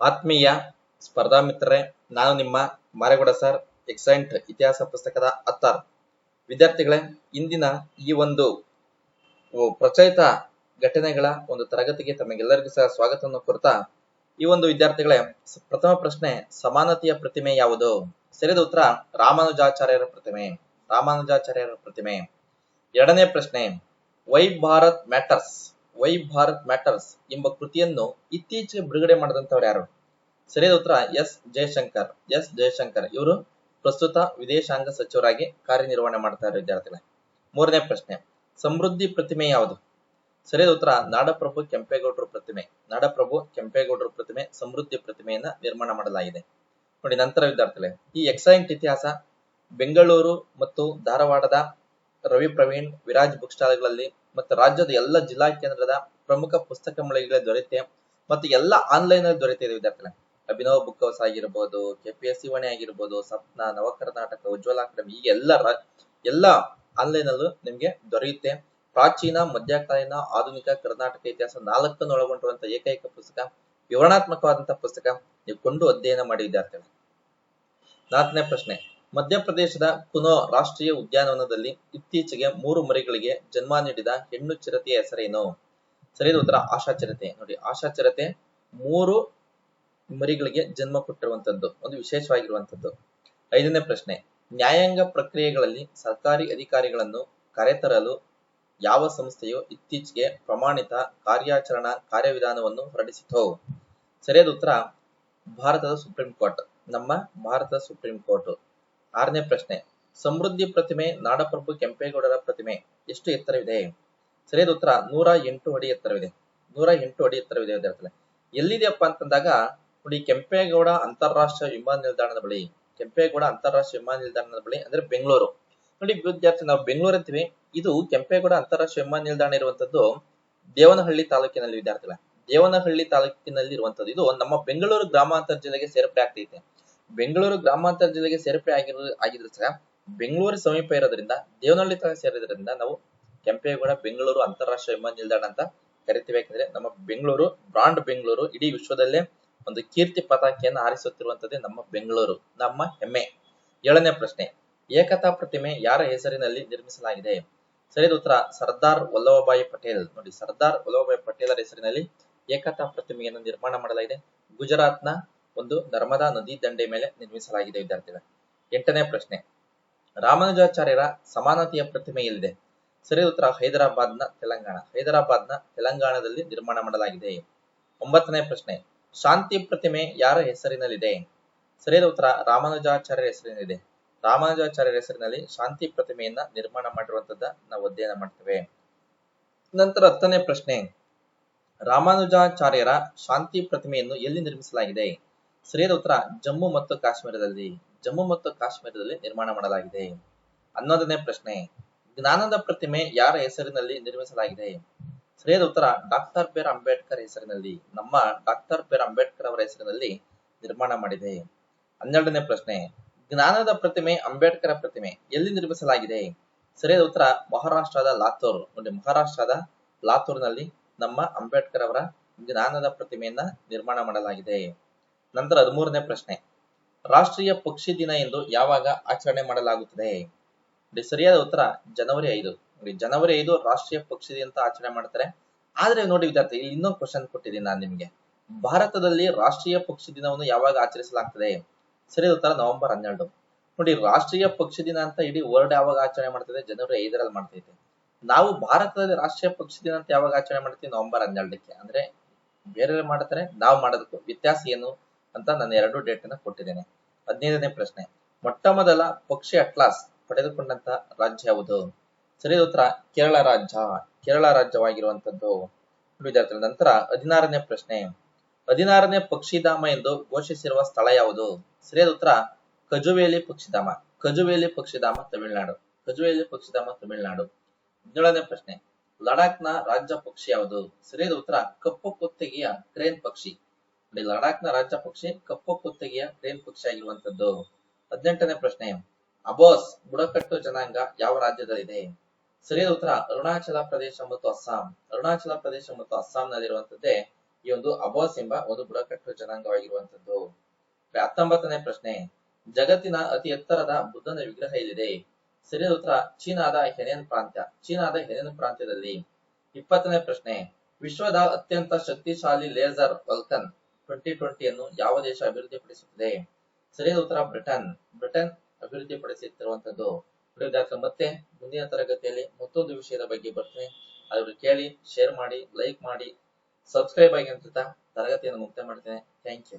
ಆತ್ಮೀಯ ಸ್ಪರ್ಧಾ ಮಿತ್ರರೇ, ನಾನು ನಿಮ್ಮ ಮಾರೇಗೌಡ ಸರ್, ಎಕ್ಸೈಂಟ್ ಇತಿಹಾಸ ಪುಸ್ತಕದ ಅತ್ತಾರ್. ವಿದ್ಯಾರ್ಥಿಗಳೇ, ಇಂದಿನ ಈ ಒಂದು ಪ್ರಚಲಿತ ಘಟನೆಗಳ ಒಂದು ತರಗತಿಗೆ ತಮಗೆಲ್ಲರಿಗೂ ಸಹ ಸ್ವಾಗತವನ್ನು ಕೋರ್ತಾ ಈ ಒಂದು ವಿದ್ಯಾರ್ಥಿಗಳೇ ಪ್ರಥಮ ಪ್ರಶ್ನೆ, ಸಮಾನತೆಯ ಪ್ರತಿಮೆ ಯಾವುದು? ಸರಿದ ಉತ್ತರ, ರಾಮಾನುಜಾಚಾರ್ಯರ ಪ್ರತಿಮೆ. ರಾಮಾನುಜಾಚಾರ್ಯರ ಪ್ರತಿಮೆ. ಎರಡನೇ ಪ್ರಶ್ನೆ, why Bharat matters. Why Bharat matters ಎಂಬ ಕೃತಿಯನ್ನು ಇತ್ತೀಚೆಗೆ ಬಿಡುಗಡೆ ಮಾಡಿದಂಥವ್ರು ಯಾರು? ಸರಿಯಾದ ಉತ್ತರ ಎಸ್ ಜಯಶಂಕರ್ ಎಸ್ ಜಯಶಂಕರ್ ಇವರು ಪ್ರಸ್ತುತ ವಿದೇಶಾಂಗ ಸಚಿವರಾಗಿ ಕಾರ್ಯನಿರ್ವಹಣೆ ಮಾಡ್ತಾರೆ ವಿದ್ಯಾರ್ಥಿಗಳೇ. ಮೂರನೇ ಪ್ರಶ್ನೆ, ಸಮೃದ್ಧಿ ಪ್ರತಿಮೆ ಯಾವುದು? ಸರಿಯಾದ ಉತ್ತರ ನಾಡಪ್ರಭು ಕೆಂಪೇಗೌಡರ ಪ್ರತಿಮೆ. ನಾಡಪ್ರಭು ಕೆಂಪೇಗೌಡರ ಪ್ರತಿಮೆ ಸಮೃದ್ಧಿ ಪ್ರತಿಮೆಯನ್ನ ನಿರ್ಮಾಣ ಮಾಡಲಾಗಿದೆ. ನೋಡಿ ನಂತರ ವಿದ್ಯಾರ್ಥಿಗಳೇ, ಈ ಎಕ್ಸೈಂಟ್ ಇತಿಹಾಸ ಬೆಂಗಳೂರು ಮತ್ತು ಧಾರವಾಡದ ರವಿ ಪ್ರವೀಣ್, ವಿರಾಜ್ ಬುಕ್ ಸ್ಟಾಲ್ಗಳಲ್ಲಿ ಮತ್ತು ರಾಜ್ಯದ ಎಲ್ಲ ಜಿಲ್ಲಾ ಕೇಂದ್ರದ ಪ್ರಮುಖ ಪುಸ್ತಕ ಮಳಿಗೆಗಳಲ್ಲಿ ದೊರೆಯುತ್ತೆ ಮತ್ತು ಎಲ್ಲ ಆನ್ಲೈನ್ ಅಲ್ಲಿ ದೊರೆತಿದೆ ವಿದ್ಯಾರ್ಥಿಗಳೇ. ಅಭಿನವ್ ಬುಕ್ ಹೌಸ್ ಆಗಿರ್ಬೋದು, ಕೆಪಿಎಸ್ಸಿ ವಾಣಿ ಆಗಿರ್ಬೋದು, ಸಪ್ನ ನವ ಕರ್ನಾಟಕ ಉಜ್ವಲ ಅಕ್ರಮ ಹೀಗೆ ಎಲ್ಲ ಎಲ್ಲ ಆನ್ಲೈನ್ ಅಲ್ಲೂ ನಿಮ್ಗೆ ದೊರೆಯುತ್ತೆ. ಪ್ರಾಚೀನ, ಮಧ್ಯಕಾಲೀನ, ಆಧುನಿಕ, ಕರ್ನಾಟಕ ಇತಿಹಾಸ ನಾಲ್ಕನ್ನು ಒಳಗೊಂಡಿರುವಂತಹ ಏಕೈಕ ಪುಸ್ತಕ ವಿವರಣಾತ್ಮಕವಾದಂತಹ ಪುಸ್ತಕ ನೀವು ಕೊಂಡು ಅಧ್ಯಯನ ಮಾಡಿ ವಿದ್ಯಾರ್ಥಿಗಳು. ನಾಲ್ಕನೇ ಪ್ರಶ್ನೆ. ಮಧ್ಯಪ್ರದೇಶದ ಕುನೋ ರಾಷ್ಟ್ರೀಯ ಉದ್ಯಾನವನದಲ್ಲಿ ಇತ್ತೀಚೆಗೆ ಮೂರು ಮರಿಗಳಿಗೆ ಜನ್ಮ ನೀಡಿದ ಹೆಣ್ಣು ಚಿರತೆಯ ಹೆಸರೇನು? ಸರಿಯಾದ ಉತ್ತರ, ಆಶಾ ಚಿರತೆ. ನೋಡಿ, ಆಶಾ ಚಿರತೆ ಮೂರು ಮರಿಗಳಿಗೆ ಜನ್ಮ ಕೊಟ್ಟಿರುವಂತದ್ದು, ಒಂದು ವಿಶೇಷವಾಗಿರುವಂತದ್ದು. ಐದನೇ ಪ್ರಶ್ನೆ, ನ್ಯಾಯಾಂಗ ಪ್ರಕ್ರಿಯೆಗಳಲ್ಲಿ ಸರ್ಕಾರಿ ಅಧಿಕಾರಿಗಳನ್ನು ಕರೆತರಲು ಯಾವ ಸಂಸ್ಥೆಯು ಇತ್ತೀಚೆಗೆ ಪ್ರಮಾಣಿತ ಕಾರ್ಯಾಚರಣಾ ಕಾರ್ಯವಿಧಾನವನ್ನು ಹೊರಡಿಸಿತು ಸರಿಯಾದ ಉತ್ತರ, ಭಾರತದ ಸುಪ್ರೀಂ ಕೋರ್ಟ್. ನಮ್ಮ ಭಾರತದ ಸುಪ್ರೀಂ ಕೋರ್ಟ್. ಆರನೇ ಪ್ರಶ್ನೆ, ಸಮೃದ್ಧಿ ಪ್ರತಿಮೆ, ನಾಡಪ್ರಭು ಕೆಂಪೇಗೌಡರ ಪ್ರತಿಮೆ, ಎಷ್ಟು ಎತ್ತರವಿದೆ? ಸರಿಯಾದ ಉತ್ತರ, ನೂರ ಎಂಟು ಅಡಿ ಎತ್ತರವಿದೆ. ನೂರ ಎಂಟು ಅಡಿ ಎತ್ತರವಿದೆ ವಿದ್ಯಾರ್ಥಿಗಳೇ ಎಲ್ಲಿದೆಯಪ್ಪ ಅಂತಂದಾಗ, ನೋಡಿ, ಕೆಂಪೇಗೌಡ ಅಂತಾರಾಷ್ಟ್ರೀಯ ವಿಮಾನ ನಿಲ್ದಾಣದ ಬಳಿ, ಕೆಂಪೇಗೌಡ ಅಂತಾರಾಷ್ಟ್ರೀಯ ವಿಮಾನ ನಿಲ್ದಾಣದ ಬಳಿ ಅಂದ್ರೆ ಬೆಂಗಳೂರು. ನೋಡಿ, ವಿದ್ಯಾರ್ಥಿ, ನಾವು ಬೆಂಗಳೂರು ಅಂತೀವಿ. ಇದು ಕೆಂಪೇಗೌಡ ಅಂತಾರಾಷ್ಟ್ರೀಯ ವಿಮಾನ ನಿಲ್ದಾಣ ಇರುವಂತದ್ದು ದೇವನಹಳ್ಳಿ ತಾಲೂಕಿನಲ್ಲಿ, ವಿದ್ಯಾರ್ಥಿಗಳ. ದೇವನಹಳ್ಳಿ ತಾಲೂಕಿನಲ್ಲಿ ಇರುವಂತದ್ದು ಇದು ನಮ್ಮ ಬೆಂಗಳೂರು ಗ್ರಾಮಾಂತರ ಜಿಲ್ಲೆಗೆ ಸೇರ್ಪಡೆ ಆಗ್ತೈತೆ. ಬೆಂಗಳೂರು ಗ್ರಾಮಾಂತರ ಜಿಲ್ಲೆಗೆ ಸೇರ್ಪಡೆ ಆಗಿರೋ ಆಗಿದ್ರು ಸಹ ಬೆಂಗಳೂರು ಸಮೀಪ ಇರೋದ್ರಿಂದ, ದೇವನಹಳ್ಳಿ ತಾಲೂಕು ಸೇರಿದ್ರಿಂದ ನಾವು ಕೆಂಪೇಗೌಡ ಬೆಂಗಳೂರು ಅಂತಾರಾಷ್ಟ್ರೀಯ ವಿಮಾನ ನಿಲ್ದಾಣ ಅಂತ ಕರಿತೀವಿ. ಯಾಕಂದ್ರೆ ನಮ್ಮ ಬೆಂಗಳೂರು, ಬ್ರಾಂಡ್ ಬೆಂಗಳೂರು, ಇಡೀ ವಿಶ್ವದಲ್ಲೇ ಒಂದು ಕೀರ್ತಿ ಪತಾಕೆಯನ್ನು ಹಾರಿಸುತ್ತಿರುವಂತದ್ದೇ ನಮ್ಮ ಬೆಂಗಳೂರು, ನಮ್ಮ ಹೆಮ್ಮೆ. ಏಳನೇ ಪ್ರಶ್ನೆ, ಏಕತಾ ಪ್ರತಿಮೆ ಯಾರ ಹೆಸರಿನಲ್ಲಿ ನಿರ್ಮಿಸಲಾಗಿದೆ? ಸರಿಯಾದ ಉತ್ತರ, ಸರ್ದಾರ್ ವಲ್ಲಭಭಾಯಿ ಪಟೇಲ್. ನೋಡಿ, ಸರ್ದಾರ್ ವಲ್ಲಭಭಾಯಿ ಪಟೇಲರ ಹೆಸರಿನಲ್ಲಿ ಏಕತಾ ಪ್ರತಿಮೆಯನ್ನು ನಿರ್ಮಾಣ ಮಾಡಲಾಗಿದೆ. ಗುಜರಾತ್ನ ಒಂದು ನರ್ಮದಾ ನದಿ ದಂಡೆ ಮೇಲೆ ನಿರ್ಮಿಸಲಾಗಿದೆ, ವಿದ್ಯಾರ್ಥಿಗಳೇ. ಎಂಟನೇ ಪ್ರಶ್ನೆ. ರಾಮಾನುಜಾಚಾರ್ಯರ ಸಮಾನತೆಯ ಪ್ರತಿಮೆ ಎಲ್ಲಿದೆ? ಸರಿ ಉತ್ತರ, ಹೈದರಾಬಾದ್ನ ತೆಲಂಗಾಣ. ಹೈದರಾಬಾದ್ನ ತೆಲಂಗಾಣದಲ್ಲಿ ನಿರ್ಮಾಣ ಮಾಡಲಾಗಿದೆ. ಒಂಬತ್ತನೇ ಪ್ರಶ್ನೆ. ಶಾಂತಿ ಪ್ರತಿಮೆ ಯಾರ ಹೆಸರಿನಲ್ಲಿದೆ? ಸರಿಯಾದ ಉತ್ತರ, ರಾಮಾನುಜಾಚಾರ್ಯರ ಹೆಸರಿನಲ್ಲಿದೆ. ರಾಮಾನುಜಾಚಾರ್ಯರ ಹೆಸರಿನಲ್ಲಿ ಶಾಂತಿ ಪ್ರತಿಮೆಯನ್ನ ನಿರ್ಮಾಣ ಮಾಡಿರುವಂತದ್ದ ನಾವು ಅಧ್ಯಯನ ಮಾಡ್ತೇವೆ. ನಂತರ ಹತ್ತನೇ ಪ್ರಶ್ನೆ. ರಾಮಾನುಜಾಚಾರ್ಯರ ಶಾಂತಿ ಪ್ರತಿಮೆಯನ್ನು ಎಲ್ಲಿ ನಿರ್ಮಿಸಲಾಗಿದೆ? ಸರಿಯಾದ ಉತ್ತರ ಜಮ್ಮು ಮತ್ತು ಕಾಶ್ಮೀರದಲ್ಲಿ, ಜಮ್ಮು ಮತ್ತು ಕಾಶ್ಮೀರದಲ್ಲಿ ನಿರ್ಮಾಣ ಮಾಡಲಾಗಿದೆ. ಹನ್ನೊಂದನೇ ಪ್ರಶ್ನೆ, ಜ್ಞಾನದ ಪ್ರತಿಮೆ ಯಾರ ಹೆಸರಿನಲ್ಲಿ ನಿರ್ಮಿಸಲಾಗಿದೆ? ಸರಿಯಾದ ಉತ್ತರ, ಡಾಕ್ಟರ್ ಬಿ ಅಂಬೇಡ್ಕರ್ ಹೆಸರಿನಲ್ಲಿ, ನಮ್ಮ ಡಾಕ್ಟರ್ ಬಿ ಅಂಬೇಡ್ಕರ್ ಅವರ ಹೆಸರಿನಲ್ಲಿ ನಿರ್ಮಾಣ ಮಾಡಿದೆ. ಹನ್ನೆರಡನೇ ಪ್ರಶ್ನೆ, ಜ್ಞಾನದ ಪ್ರತಿಮೆ ಅಂಬೇಡ್ಕರ್ ಪ್ರತಿಮೆ ಎಲ್ಲಿ ನಿರ್ಮಿಸಲಾಗಿದೆ? ಸರಿಯಾದ ಉತ್ತರ, ಮಹಾರಾಷ್ಟ್ರದ ಲಾತೂರ್. ನೋಡಿ, ಮಹಾರಾಷ್ಟ್ರದ ಲಾತೂರ್ನಲ್ಲಿ ನಮ್ಮ ಅಂಬೇಡ್ಕರ್ ಅವರ ಜ್ಞಾನದ ಪ್ರತಿಮೆಯನ್ನ ನಿರ್ಮಾಣ ಮಾಡಲಾಗಿದೆ. ನಂತರ ಹದಿಮೂರನೇ ಪ್ರಶ್ನೆ. ರಾಷ್ಟ್ರೀಯ ಪಕ್ಷಿ ದಿನ ಎಂದು ಯಾವಾಗ ಆಚರಣೆ ಮಾಡಲಾಗುತ್ತದೆ? ಸರಿಯಾದ ಉತ್ತರ ಜನವರಿ ಐದು. ನೋಡಿ, ಜನವರಿ ಐದು ರಾಷ್ಟ್ರೀಯ ಪಕ್ಷಿ ದಿನ ಅಂತ ಆಚರಣೆ ಮಾಡ್ತಾರೆ. ಆದ್ರೆ ನೋಡಿ ವಿದ್ಯಾರ್ಥಿ, ಇಲ್ಲಿ ಇನ್ನೊಂದು ಕ್ವಶನ್ ಕೊಟ್ಟಿದ್ದೀನಿ ನಾನು ನಿಮ್ಗೆ. ಭಾರತದಲ್ಲಿ ರಾಷ್ಟ್ರೀಯ ಪಕ್ಷಿ ದಿನವನ್ನು ಯಾವಾಗ ಆಚರಿಸಲಾಗ್ತದೆ? ಸರಿಯಾದ ಉತ್ತರ ನವೆಂಬರ್ ಹನ್ನೆರಡು. ನೋಡಿ, ರಾಷ್ಟ್ರೀಯ ಪಕ್ಷಿ ದಿನ ಅಂತ ಇಡೀ ವರ್ಲ್ಡ್ ಯಾವಾಗ ಆಚರಣೆ ಮಾಡ್ತದೆ? ಜನವರಿ ಐದರಲ್ಲಿ ಮಾಡ್ತೈತೆ. ನಾವು ಭಾರತದಲ್ಲಿ ರಾಷ್ಟ್ರೀಯ ಪಕ್ಷಿ ದಿನ ಅಂತ ಯಾವಾಗ ಆಚರಣೆ ಮಾಡ್ತೀವಿ? ನವೆಂಬರ್ ಹನ್ನೆರಡಕ್ಕೆ. ಅಂದ್ರೆ ಬೇರೆ ಮಾಡ್ತಾರೆ, ನಾವು ಮಾಡೋದಕ್ಕೂ ವ್ಯತ್ಯಾಸ ಏನು? ಅಂತ ನಾನು ಎರಡು ಡೇಟ್ ಕೊಟ್ಟಿದ್ದೇನೆ. ಹದಿನೈದನೇ ಪ್ರಶ್ನೆ. ಮೊಟ್ಟ ಮೊದಲ ಪಕ್ಷಿ ಅಟ್ಲಾಸ್ ಪಡೆದುಕೊಂಡಂತ ರಾಜ್ಯ ಯಾವುದು? ಸರಿಯಾದ ಉತ್ತರ. ಕೇರಳ ರಾಜ್ಯ. ಕೇರಳ ರಾಜ್ಯವಾಗಿರುವಂತದ್ದು. ವಿದ್ಯಾರ್ಥಿಗಳ ನಂತರ ಹದಿನಾರನೇ ಪ್ರಶ್ನೆ. ಹದಿನಾರನೇ ಪಕ್ಷಿಧಾಮ ಎಂದು ಘೋಷಿಸಿರುವ ಸ್ಥಳ ಯಾವುದು? ಸರಿಯಾದ ಉತ್ತರ. ಕಜುವೇಲಿ ಪಕ್ಷಿಧಾಮ. ಕಜುವೇಲಿ ಪಕ್ಷಿಧಾಮ ತಮಿಳುನಾಡು. ಕಜುವೇಲಿ ಪಕ್ಷಿಧಾಮ ತಮಿಳುನಾಡು. ಹದಿನೇಳನೇ ಪ್ರಶ್ನೆ. ಲಡಾಖ್ನ ರಾಜ್ಯ ಪಕ್ಷಿ ಯಾವುದು? ಸರಿಯಾದ ಉತ್ತರ. ಕಪ್ಪು ಕುತ್ತಿಗೆಯ ಕ್ರೇನ್ ಪಕ್ಷಿ. ಲಡಾಖ್ನ ರಾಜ್ಯ ಪಕ್ಷಿ ಕಪ್ಪು ಕುತ್ತಿಗೆಯ ಕ್ರೇನ್ ಪಕ್ಷಿ ಆಗಿರುವಂತದ್ದು ಹದಿನೆಂಟನೇ ಪ್ರಶ್ನೆ, ಅಬೋಸ್ ಬುಡಕಟ್ಟು ಜನಾಂಗ ಯಾವ ರಾಜ್ಯದಲ್ಲಿದೆ? ಸರಿಯಾದ ಉತ್ತರ, ಅರುಣಾಚಲ ಪ್ರದೇಶ ಮತ್ತು ಅಸ್ಸಾಂ. ಅರುಣಾಚಲ ಪ್ರದೇಶ ಮತ್ತು ಅಸ್ಸಾಂನಲ್ಲಿರುವಂತದ್ದೇ ಈ ಒಂದು ಅಬೋಸ್ ಎಂಬ ಒಂದು ಬುಡಕಟ್ಟು ಜನಾಂಗವಾಗಿರುವಂತದ್ದು ಹತ್ತೊಂಬತ್ತನೇ ಪ್ರಶ್ನೆ, ಜಗತ್ತಿನ ಅತಿ ಎತ್ತರದ ಬುದ್ಧನ ವಿಗ್ರಹ ಎಲ್ಲಿದೆ? ಸರಿಯಾದ ಉತ್ತರ, ಚೀನಾದ ಹೆನೆನ್ ಪ್ರಾಂತ್ಯ. ಚೀನಾದ ಹೆನೆನ್ ಪ್ರಾಂತ್ಯದಲ್ಲಿ. ಇಪ್ಪತ್ತನೇ ಪ್ರಶ್ನೆ, ವಿಶ್ವದ ಅತ್ಯಂತ ಶಕ್ತಿಶಾಲಿ ಲೇಸರ್ ವಲ್ಕನ್ ಟ್ವೆಂಟಿ ಟ್ವೆಂಟಿಯನ್ನು ಯಾವ ದೇಶ ಅಭಿವೃದ್ಧಿಪಡಿಸುತ್ತದೆ? ಸರಿಯಾದ ಉತ್ತರ ಬ್ರಿಟನ್. ಬ್ರಿಟನ್ ಅಭಿವೃದ್ಧಿಪಡಿಸುತ್ತಿರುವಂತದ್ದು ವಿದ್ಯಾರ್ಥಿಗಳು ಮತ್ತೆ ಮುಂದಿನ ತರಗತಿಯಲ್ಲಿ ಮತ್ತೊಂದು ವಿಷಯದ ಬಗ್ಗೆ ಬರ್ತೀನಿ. ಅದನ್ನು ಕೇಳಿ ಶೇರ್ ಮಾಡಿ ಲೈಕ್ ಮಾಡಿ ಸಬ್ಸ್ಕ್ರೈಬ್ ಆಗಿ ಅಂತ ತರಗತಿಯನ್ನು ಮುಕ್ತಾಯ ಮಾಡ್ತೇನೆ. Thank you